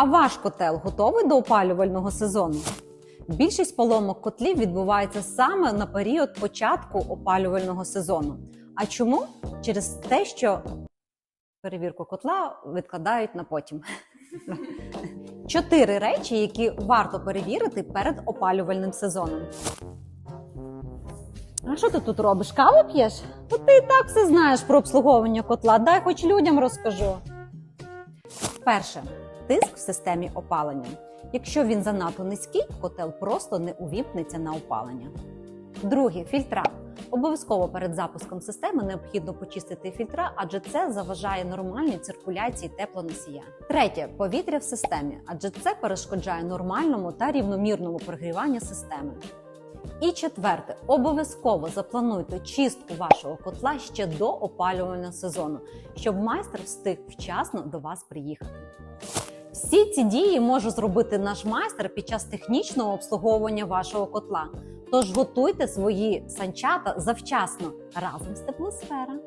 А ваш котел готовий до опалювального сезону? Більшість поломок котлів відбувається саме на період початку опалювального сезону. А чому? Через те, що перевірку котла відкладають на потім. Чотири речі, які варто перевірити перед опалювальним сезоном. А що ти тут робиш? Каву п'єш? Ну ти і так все знаєш про обслуговування котла. Дай хоч людям розкажу. Перше тиск в системі опалення. Якщо він занадто низький, котел просто не увімкнеться на опалення. Друге фільтра. Обов'язково перед запуском системи необхідно почистити фільтра, адже це заважає нормальній циркуляції теплоносія. Третє повітря в системі, адже це перешкоджає нормальному та рівномірному прогріванню системи. І четверте, обов'язково заплануйте чистку вашого котла ще до опалювального сезону, щоб майстер встиг вчасно до вас приїхати. Всі ці дії може зробити наш майстер під час технічного обслуговування вашого котла. Тож готуйте свої санчата завчасно разом з теплосфера.